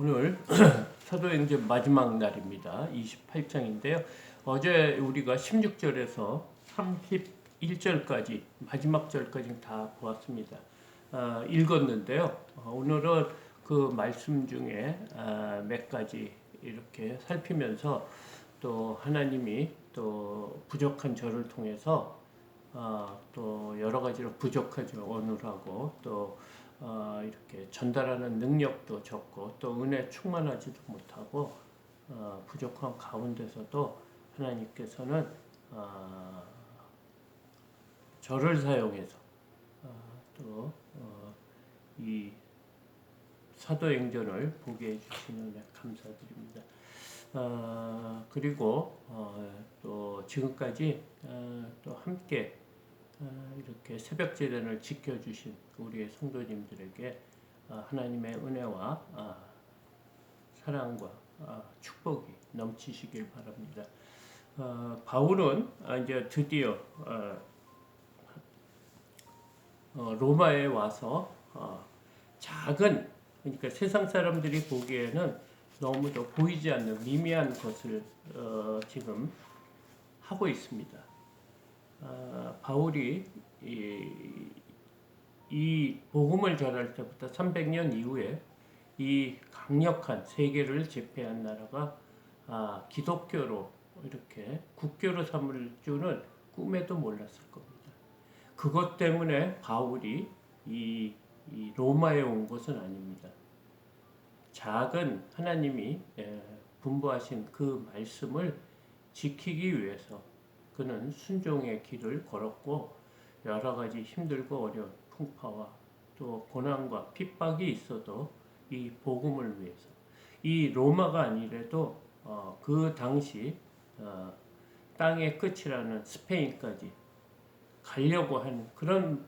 오늘 사도행전 마지막 날입니다. 28장인데요. 어제 우리가 16절에서 31절까지 마지막 절까지 다 보았습니다. 아, 읽었는데요. 어, 오늘은 그 말씀 중에 아, 몇 가지 이렇게 살피면서 또 하나님이 또 부족한 저를 통해서 아, 또 여러 가지로 부족하죠. 오늘하고 또 어, 이렇게 전달하는 능력도 적고 또 은혜 충만하지도 못하고 어, 부족한 가운데서도 하나님께서는 어, 저를 사용해서 어, 또이 사도행전을 보게 해주시는 데 감사드립니다. 어, 그리고 어, 또 지금까지 어, 또 함께 어, 이렇게 새벽 재단을 지켜주신 우리의 성도님들에게 어, 하나님의 은혜와 어, 사랑과 어, 축복이 넘치시길 바랍니다. 어, 바울은 아, 이제 드디어 어, 어, 로마에 와서 어, 작은 그러니까 세상 사람들이 보기에는 너무도 보이지 않는 미미한 것을 어, 지금 하고 있습니다. 아, 바울이 이, 이 복음을 전할 때부터 300년 이후에 이 강력한 세계를 제패한 나라가 아, 기독교로 이렇게 국교로 삼을 줄은 꿈에도 몰랐을 겁니다. 그것 때문에 바울이 이, 이 로마에 온 것은 아닙니다. 작은 하나님이 예, 분부하신 그 말씀을 지키기 위해서 그는 순종의 길을 걸었고 여러 가지 힘들고 어려운 풍파와 또 고난과 핍박이 있어도 이 복음을 위해서 이 로마가 아니래도 어, 그 당시 어, 땅의 끝이라는 스페인까지 가려고 한 그런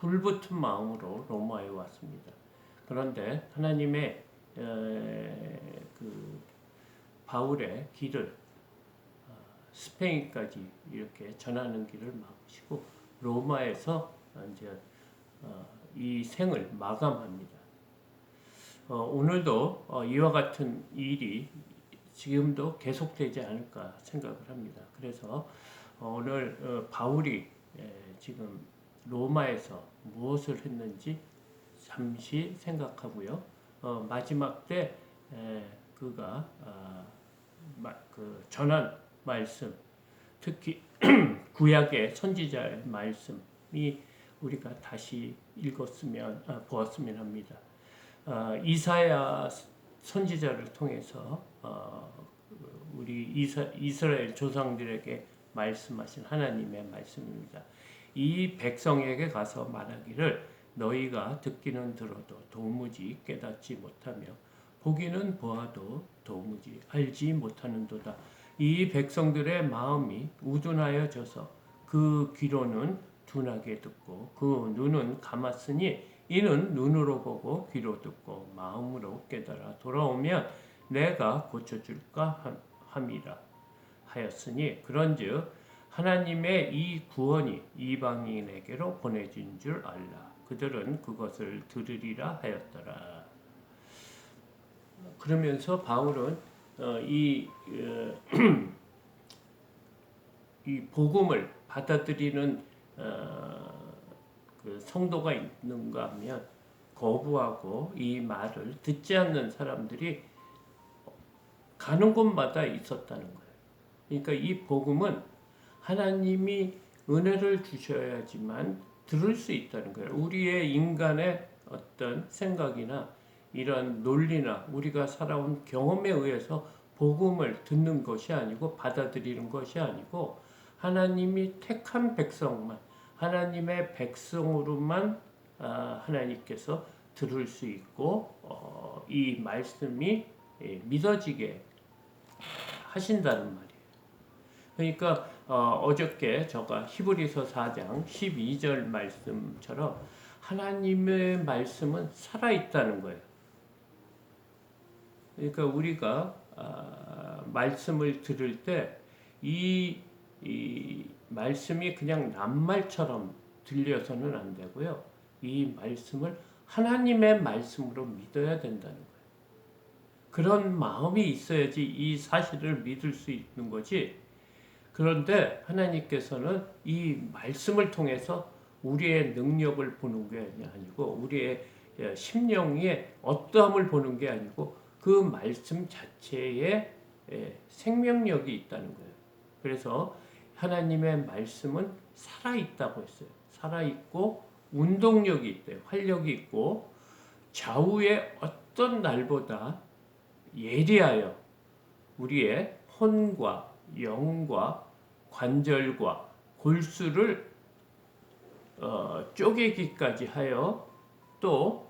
불붙은 마음으로 로마에 왔습니다. 그런데 하나님의 에, 그 바울의 길을 스페인까지 이렇게 전하는 길을 막으시고 로마에서 이제 어, 이 생을 마감합니다. 어, 오늘도 어, 이와 같은 일이 지금도 계속되지 않을까 생각을 합니다. 그래서 오늘 바울이 지금 로마에서 무엇을 했는지 잠시 생각하고요. 마지막 때 그가 아, 그 전한 말씀, 특히 구약의 선지자의 말씀이 우리가 다시 읽었으면 아, 보았으면 합니다. 아, 이사야 선지자를 통해서 어, 우리 이사, 이스라엘 조상들에게 말씀하신 하나님의 말씀입니다. 이 백성에게 가서 말하기를 너희가 듣기는 들어도 도무지 깨닫지 못하며 보기는 보아도 도무지 알지 못하는도다. 이 백성들의 마음이 우둔하여져서 그 귀로는 둔하게 듣고 그 눈은 감았으니 이는 눈으로 보고 귀로 듣고 마음으로 깨달아 돌아오면 내가 고쳐줄까 함이라 하였으니 그런즉 하나님의 이 구원이 이방인에게로 보내진 줄 알라. 그들은 그것을 들으리라 하였더라. 그러면서 바울은 어, 이, 어, 이 복음을 받아들이는 어, 그 성도가 있는가 하면 거부하고 이 말을 듣지 않는 사람들이 가는 곳마다 있었다는 거예요. 그러니까 이 복음은 하나님이 은혜를 주셔야지만 들을 수 있다는 거예요. 우리의 인간의 어떤 생각이나 이런 논리나 우리가 살아온 경험에 의해서 복음을 듣는 것이 아니고 받아들이는 것이 아니고 하나님이 택한 백성만 하나님의 백성으로만 아, 하나님께서 들을 수 있고 어, 이 말씀이 예, 믿어지게 하신다는 말이에요. 그러니까 어, 저께 제가 히브리서 4장 12절 말씀처럼 하나님의 말씀은 살아 있다는 거예요. 그러니까 우리가 아, 말씀을 들을 때이 이 말씀이 그냥 낱말처럼 들려서는 안 되고요. 이 말씀을 하나님의 말씀으로 믿어야 된다는 거예요. 그런 마음이 있어야지 이 사실을 믿을 수 있는 거지. 그런데 하나님께서는 이 말씀을 통해서 우리의 능력을 보는 게 아니고 우리의 예, 심령의 어떠함을 보는 게 아니고 그 말씀 자체에 예, 생명력이 있다는 거예요. 그래서 하나님의 말씀은 살아있다고 했어요. 살아있고 운동력이 있대요. 활력이 있고 좌우의 어떤 날보다 예리하여 우리의 혼과 영과 관절과 골수를 어, 쪼개기까지 하여 또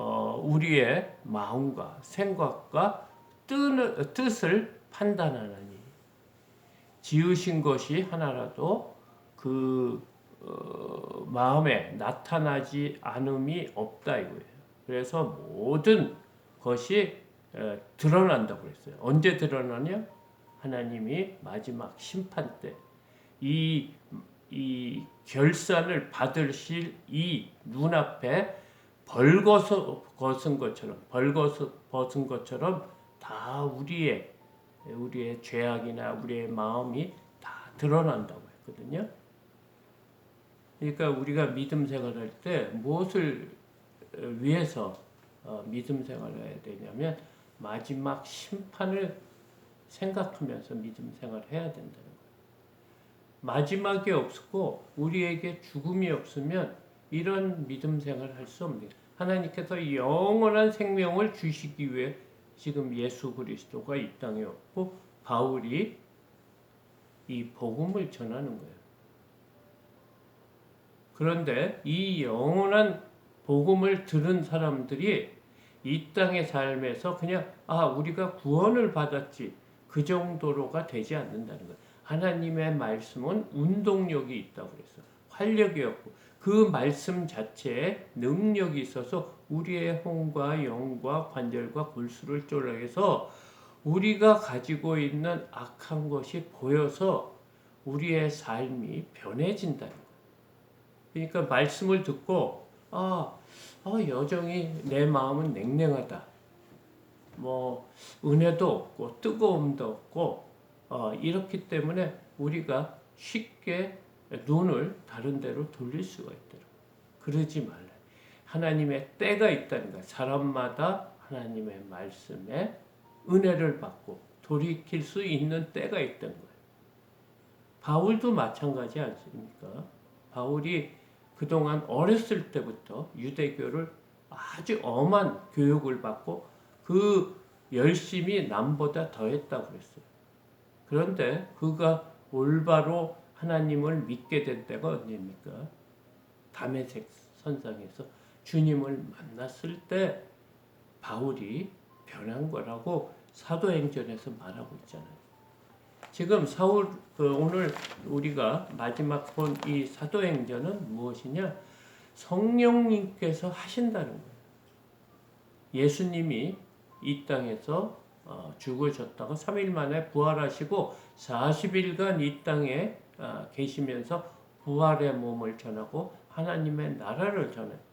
어, 우리의 마음과 생각과 뜻을, 뜻을 판단하느니 지으신 것이 하나라도 그 어, 마음에 나타나지 않음이 없다 이거예요. 그래서 모든 것이 에, 드러난다고 그랬어요. 언제 드러나냐? 하나님이 마지막 심판 때 이 이 결산을 받으실 이 눈앞에 벌거서 벗은 것처럼 벌거서 벗은 것처럼 다 우리의 우리의 죄악이나 우리의 마음이 다 드러난다고 했거든요. 그러니까 우리가 믿음 생활할 때 무엇을 위해서 어, 믿음 생활을 해야 되냐면 마지막 심판을 생각하면서 믿음 생활을 해야 된다는 거예요. 마지막이 없고 우리에게 죽음이 없으면 이런 믿음 생활을 할수 없는. 하나님께서 영원한 생명을 주시기 위해 지금 예수 그리스도가 이 땅에 없고 바울이 이 복음을 전하는 거예요. 그런데 이 영원한 복음을 들은 사람들이 이 땅의 삶에서 그냥 아 우리가 구원을 받았지 그 정도로가 되지 않는다는 거예요. 하나님의 말씀은 운동력이 있다고 그랬어. 활력이 없고 그 말씀 자체에 능력이 있어서 우리의 혼과 영과 관절과 골수를 쪼락해서 우리가 가지고 있는 악한 것이 보여서 우리의 삶이 변해진다는 거예요. 그러니까 말씀을 듣고 아, 아 여정이 내 마음은 냉랭하다. 뭐 은혜도 없고 뜨거움도 없고 어, 이렇기 때문에 우리가 쉽게 눈을 다른 데로 돌릴 수가 있도록 그러지 말라. 하나님의 때가 있다는 거. 사람마다 하나님의 말씀에 은혜를 받고 돌이킬 수 있는 때가 있다는 거예요. 바울도 마찬가지 않습니까? 바울이 그동안 어렸을 때부터 유대교를 아주 엄한 교육을 받고 그 열심히 남보다 더했다고 그랬어요. 그런데 그가 올바로 하나님을 믿게 된 때가 언제입니까? 담에색 선상에서 주님을 만났을 때 바울이 변한 거라고 사도행전에서 말하고 있잖아요. 지금 사울 그 오늘 우리가 마지막 본 이 사도행전은 무엇이냐? 성령님께서 하신다는 거예요. 예수님이 이 땅에서 어, 죽으셨다가 3일 만에 부활하시고 40일간 이 땅에 어, 계시면서 부활의 몸을 전하고 하나님의 나라를 전했어요.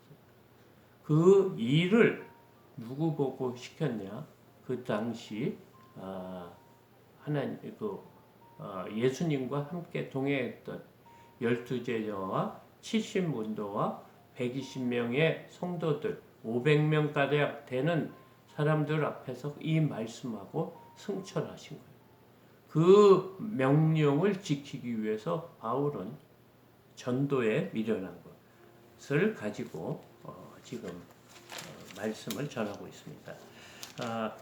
그 일을 누구 보고 시켰냐? 그 당시 어, 하나님 그 예수님과 함께 동행했던 열두 제자와 70문도와 120명의 성도들 500명 가량 되는 사람들 앞에서 이 말씀하고 승천하신 거예요. 그 명령을 지키기 위해서 바울은 전도에 미련한 것을 가지고 어, 지금 어, 말씀을 전하고 있습니다. 아,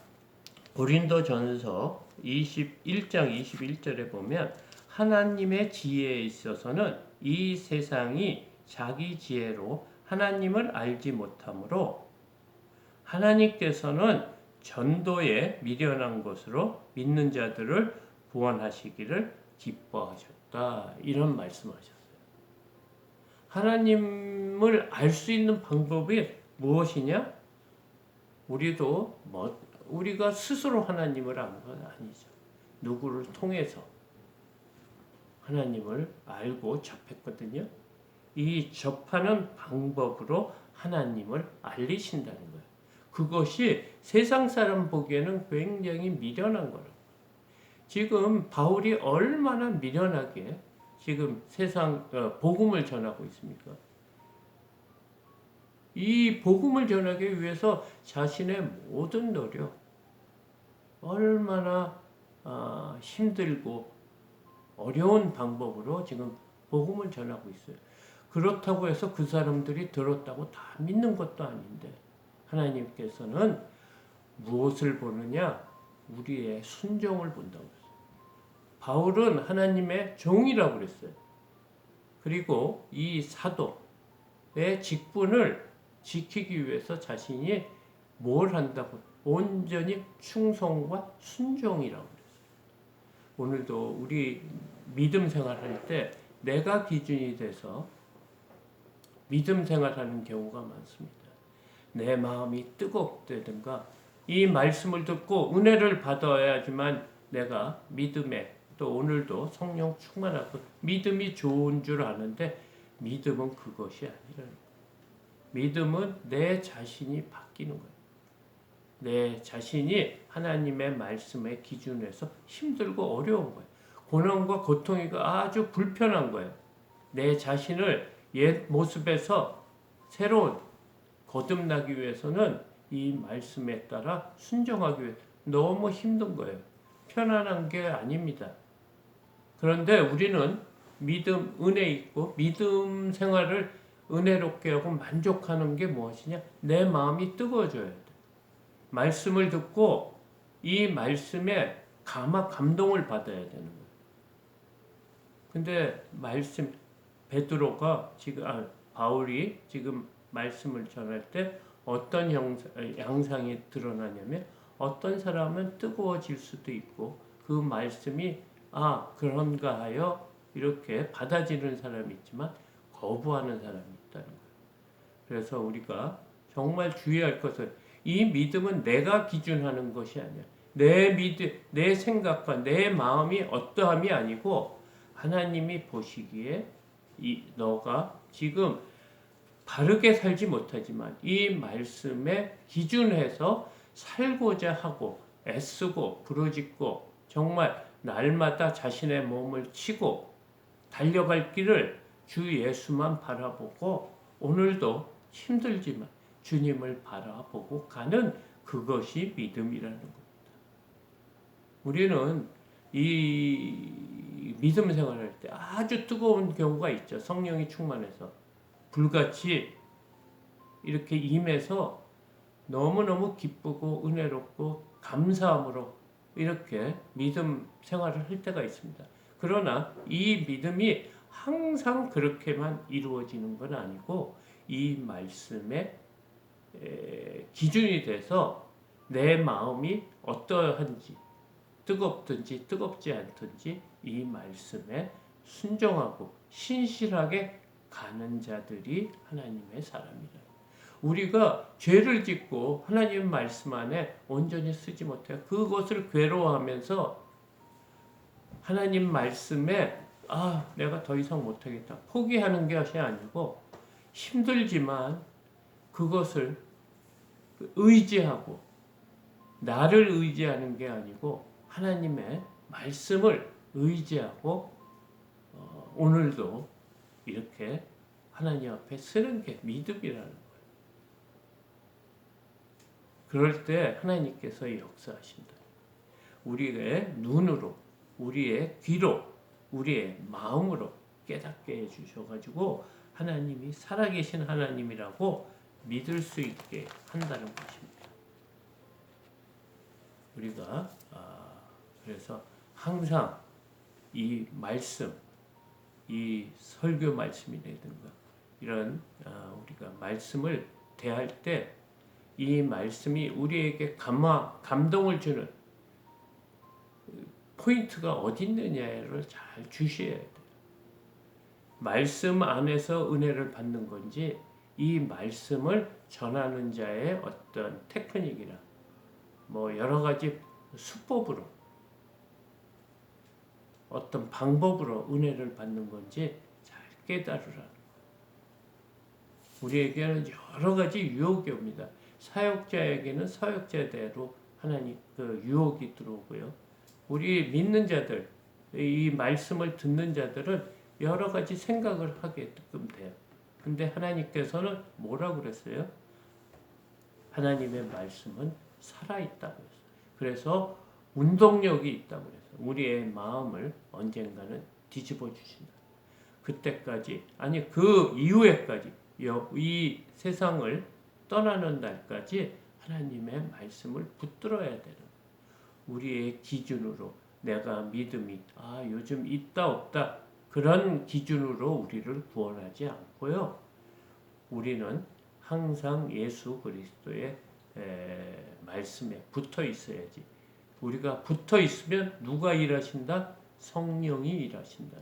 고린도 전서 21장 21절에 보면 하나님의 지혜에 있어서는 이 세상이 자기 지혜로 하나님을 알지 못하므로 하나님께서는 전도에 미련한 것으로 믿는 자들을 구원하시기를 기뻐하셨다. 이런 말씀하셨어요. 하나님을 알 수 있는 방법이 무엇이냐? 우리도 뭐 우리가 스스로 하나님을 아는 건 아니죠. 누구를 통해서 하나님을 알고 접했거든요. 이 접하는 방법으로 하나님을 알리신다는 거예요. 그것이 세상 사람 보기에는 굉장히 미련한 거라고. 지금 바울이 얼마나 미련하게 지금 세상 어, 복음을 전하고 있습니까? 이 복음을 전하기 위해서 자신의 모든 노력 얼마나 아, 힘들고 어려운 방법으로 지금 복음을 전하고 있어요. 그렇다고 해서 그 사람들이 들었다고 다 믿는 것도 아닌데 하나님께서는 무엇을 보느냐? 우리의 순종을 본다고 했어요. 바울은 하나님의 종이라고 그랬어요. 그리고 이 사도의 직분을 지키기 위해서 자신이 뭘 한다고 온전히 충성과 순종이라고 그랬어요. 오늘도 우리 믿음 생활할 때 내가 기준이 돼서 믿음 생활하는 경우가 많습니다. 내 마음이 뜨겁다든가 이 말씀을 듣고 은혜를 받아야지만 내가 믿음에 또 오늘도 성령 충만하고 믿음이 좋은 줄 아는데 믿음은 그것이 아니라 믿음은 내 자신이 바뀌는 거예요. 내 자신이 하나님의 말씀의 기준에서 힘들고 어려운 거예요. 고난과 고통이 아주 불편한 거예요. 내 자신을 옛 모습에서 새로운 거듭나기 위해서는 이 말씀에 따라 순종하기 위해 너무 힘든 거예요. 편안한 게 아닙니다. 그런데 우리는 믿음, 은혜 있고 믿음 생활을 은혜롭게 하고 만족하는 게 무엇이냐? 내 마음이 뜨거워져야 돼. 말씀을 듣고 이 말씀에 감화 감동을 받아야 되는 거예요. 근데 말씀 베드로가 지금 아, 바울이 지금 말씀을 전할 때 어떤 형상, 양상이 드러나냐면 어떤 사람은 뜨거워질 수도 있고 그 말씀이 아 그런가 하여 이렇게 받아지는 사람이 있지만 거부하는 사람이 있다는 거예요. 그래서 우리가 정말 주의할 것은 이 믿음은 내가 기준하는 것이 아니야. 내 믿음, 내 생각과 내 마음이 어떠함이 아니고 하나님이 보시기에 이 너가 지금 바르게 살지 못하지만 이 말씀에 기준해서 살고자 하고 애쓰고 부르짖고 정말 날마다 자신의 몸을 치고 달려갈 길을 주 예수만 바라보고 오늘도 힘들지만 주님을 바라보고 가는 그것이 믿음이라는 겁니다. 우리는 이 믿음 생활할 때 아주 뜨거운 경우가 있죠. 성령이 충만해서 불같이 이렇게 임해서 너무너무 기쁘고 은혜롭고 감사함으로 이렇게 믿음 생활을 할 때가 있습니다. 그러나 이 믿음이 항상 그렇게만 이루어지는 건 아니고 이 말씀에 기준이 돼서 내 마음이 어떠한지 뜨겁든지 뜨겁지 않든지 이 말씀에 순종하고 신실하게 가는 자들이 하나님의 사람이다. 우리가 죄를 짓고 하나님 말씀 안에 온전히 쓰지 못해 그것을 괴로워하면서 하나님 말씀에 아 내가 더 이상 못하겠다 포기하는 것이 아니고 힘들지만 그것을 의지하고 나를 의지하는 게 아니고 하나님의 말씀을 의지하고 어, 오늘도 이렇게 하나님 앞에 쓰는 게 믿음이라는 거예요. 그럴 때 하나님께서 역사하신다. 우리의 눈으로, 우리의 귀로, 우리의 마음으로 깨닫게 해주셔가지고 하나님이 살아계신 하나님이라고 믿을 수 있게 한다는 것입니다. 우리가 아, 그래서 항상 이 말씀, 이 설교 말씀이라든가 이런 아, 우리가 말씀을 대할 때 이 말씀이 우리에게 감화, 감동을 주는 포인트가 어디 있느냐를 잘 주셔야 돼요. 말씀 안에서 은혜를 받는 건지 이 말씀을 전하는 자의 어떤 테크닉이나 뭐 여러 가지 수법으로 어떤 방법으로 은혜를 받는 건지 잘 깨달으라. 우리에게는 여러 가지 유혹이 옵니다. 사역자에게는 사역자대로 하나님 그 유혹이 들어오고요. 우리 믿는 자들 이 말씀을 듣는 자들은 여러 가지 생각을 하게끔 돼요. 근데 하나님께서는 뭐라고 그랬어요? 하나님의 말씀은 살아있다고 했어요. 그래서 운동력이 있다고 그랬어요. 우리의 마음을 언젠가는 뒤집어 주신다. 그때까지 아니 그 이후에까지 여- 이 세상을 떠나는 날까지 하나님의 말씀을 붙들어야 되는. 우리의 기준으로 내가 믿음이 아 요즘 있다 없다 그런 기준으로 우리를 구원하지 않고요. 우리는 항상 예수 그리스도의 에, 말씀에 붙어 있어야지. 우리가 붙어 있으면 누가 일하신다? 성령이 일하신다.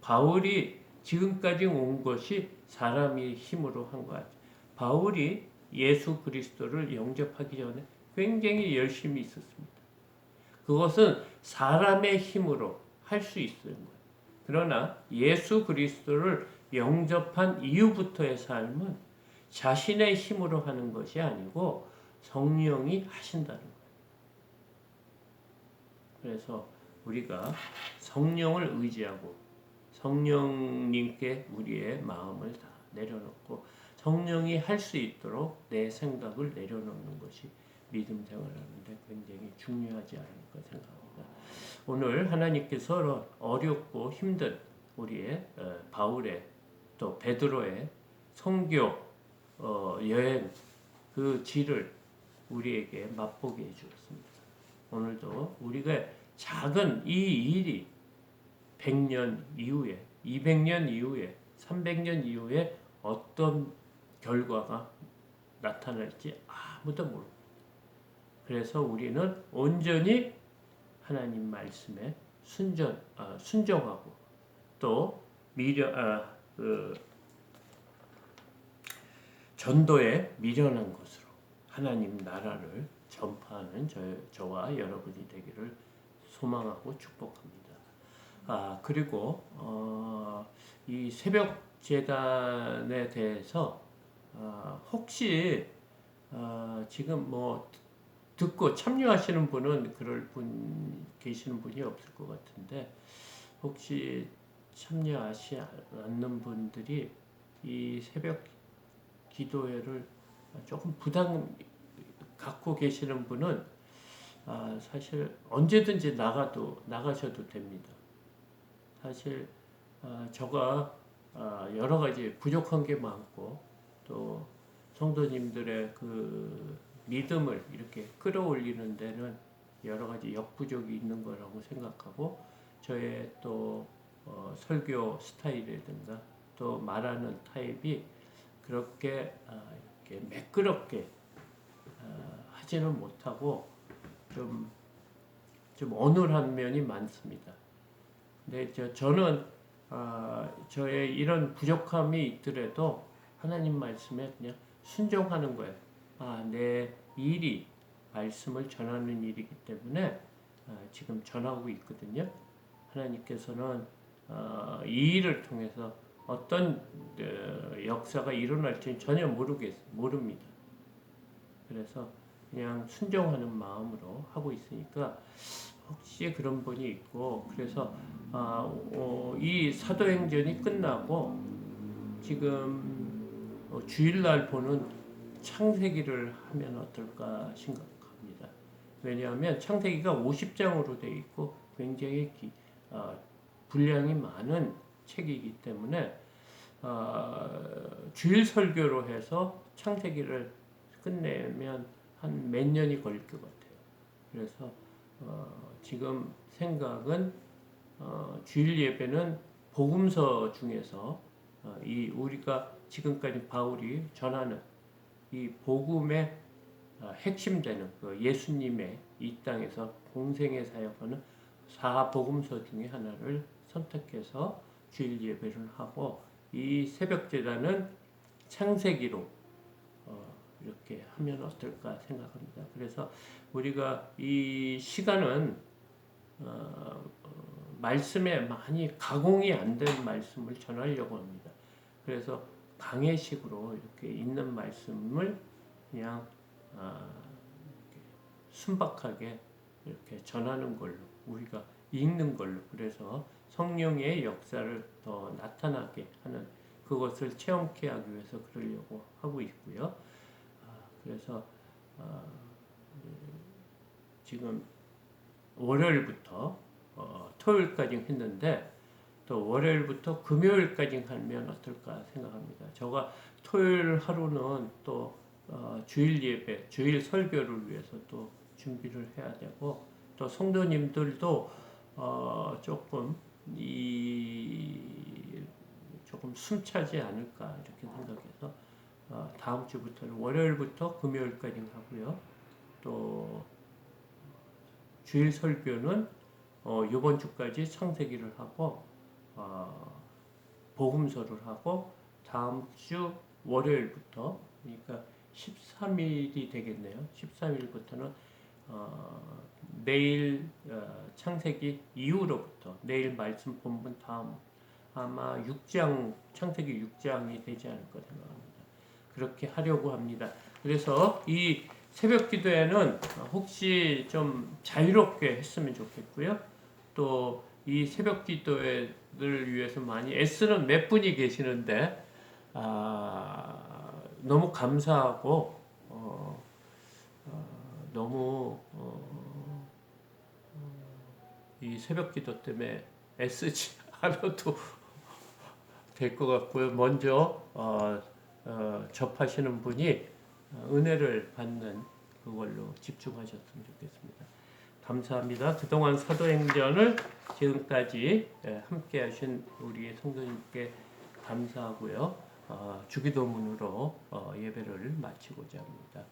바울이 지금까지 온 것이 사람의 힘으로 한 것 같아요. 바울이 예수 그리스도를 영접하기 전에 굉장히 열심히 있었습니다. 그것은 사람의 힘으로 할 수 있는 거예요. 그러나 예수 그리스도를 영접한 이후부터의 삶은 자신의 힘으로 하는 것이 아니고 성령이 하신다는 거예요. 그래서 우리가 성령을 의지하고 성령님께 우리의 마음을 다 내려놓고 성령이 할 수 있도록 내 생각을 내려놓는 것이 믿음 생활하는데 굉장히 중요하지 않을까 생각합니다. 오늘 하나님께서 어렵고 힘든 우리의 어, 바울의 또 베드로의 성교 어, 여행 그 질을 우리에게 맛보게 해주었습니다. 오늘도 우리가 작은 이 일이 100년 이후에, 200년 이후에, 300년 이후에 어떤 결과가 나타날지 아무도 모릅니다. 그래서 우리는 온전히 하나님 말씀에 순전, 아, 순종하고 또 미련, 아, 그 전도에 미련한 것으로 하나님 나라를 전파하는 저, 저와 여러분이 되기를 소망하고 축복합니다. 아 그리고 어, 이 새벽 재단에 대해서 어, 혹시 어, 지금 뭐 듣고 참여하시는 분은 그럴 분 계시는 분이 없을 것 같은데 혹시 참여하지 않는 분들이 이 새벽 기도회를 조금 부담 갖고 계시는 분은 아, 사실 언제든지 나가도 나가셔도 됩니다. 사실 아, 저가 아, 여러 가지 부족한 게 많고 또 성도님들의 그 믿음을 이렇게 끌어올리는 데는 여러 가지 역부족이 있는 거라고 생각하고 저의 또 어, 설교 스타일이라든가 또 말하는 타입이 그렇게 아, 이렇게 매끄럽게 아, 하지는 못하고 좀, 좀 어눌한 면이 많습니다. 근데 저, 저는 아, 저의 이런 부족함이 있더라도 하나님 말씀에 그냥 순종하는 거예요. 아, 내 일이 말씀을 전하는 일이기 때문에 아, 지금 전하고 있거든요. 하나님께서는 어, 이 일을 통해서 어떤 어, 역사가 일어날지는 전혀 모르겠 모릅니다. 그래서 그냥 순종하는 마음으로 하고 있으니까 혹시 그런 분이 있고 그래서 아, 어, 이 사도행전이 끝나고 지금 어, 주일날 보는 창세기를 하면 어떨까 생각합니다. 왜냐하면 창세기가 50장으로 되어 있고 굉장히 기, 어, 분량이 많은 책이기 때문에 어, 주일 설교로 해서 창세기를 끝내면 한 몇 년이 걸릴 것 같아요. 그래서 어, 지금 생각은 어, 주일 예배는 복음서 중에서 어, 이 우리가 지금까지 바울이 전하는 이 복음의 어, 핵심되는 그 예수님의 이 땅에서 공생의 사역하는 사복음서 중에 하나를 선택해서 주일 예배를 하고 이 새벽 제단은 창세기로 어, 이렇게 하면 어떨까 생각합니다. 그래서 우리가 이 시간은 어, 어, 말씀에 많이 가공이 안 된 말씀을 전하려고 합니다. 그래서 강해식으로 이렇게 있는 말씀을 그냥 아, 이렇게 순박하게 이렇게 전하는 걸로 우리가 읽는 걸로 그래서 성령의 역사를 더 나타나게 하는 그것을 체험케 하기 위해서 그러려고 하고 있고요. 아, 그래서 아, 음, 지금 월요일부터 어, 토요일까지 했는데 또 월요일부터 금요일까지 하면 어떨까 생각합니다. 제가 토요일 하루는 또 어, 주일 예배, 주일 설교를 위해서 또 준비를 해야 되고 또 성도님들도 어, 조금 이 조금 숨차지 않을까 이렇게 생각해서 어, 다음 주부터는 월요일부터 금요일까지 하고요. 또 주일 설교는 어, 이번 주까지 창세기를 하고 어, 복음서를 하고 다음 주 월요일부터 그러니까 13일이 되겠네요. 13일부터는 어, 내일 어, 창세기 이후로부터 내일 말씀 본문 다음 아마 6장 창세기 6장이 되지 않을까 생각합니다. 그렇게 하려고 합니다. 그래서 이 새벽 기도회는 혹시 좀 자유롭게 했으면 좋겠고요. 또 이 새벽 기도회를 위해서 많이 애쓰는 몇 분이 계시는데 아, 너무 감사하고 어, 어, 너무 어, 이 새벽 기도 때문에 애쓰지 않아도 될 것 같고요. 먼저 어, 어, 접하시는 분이 은혜를 받는 그걸로 집중하셨으면 좋겠습니다. 감사합니다. 그동안 사도행전을 지금까지 예, 함께 하신 우리 성도님께 감사하고요. 어, 주기도문으로 어, 예배를 마치고자 합니다.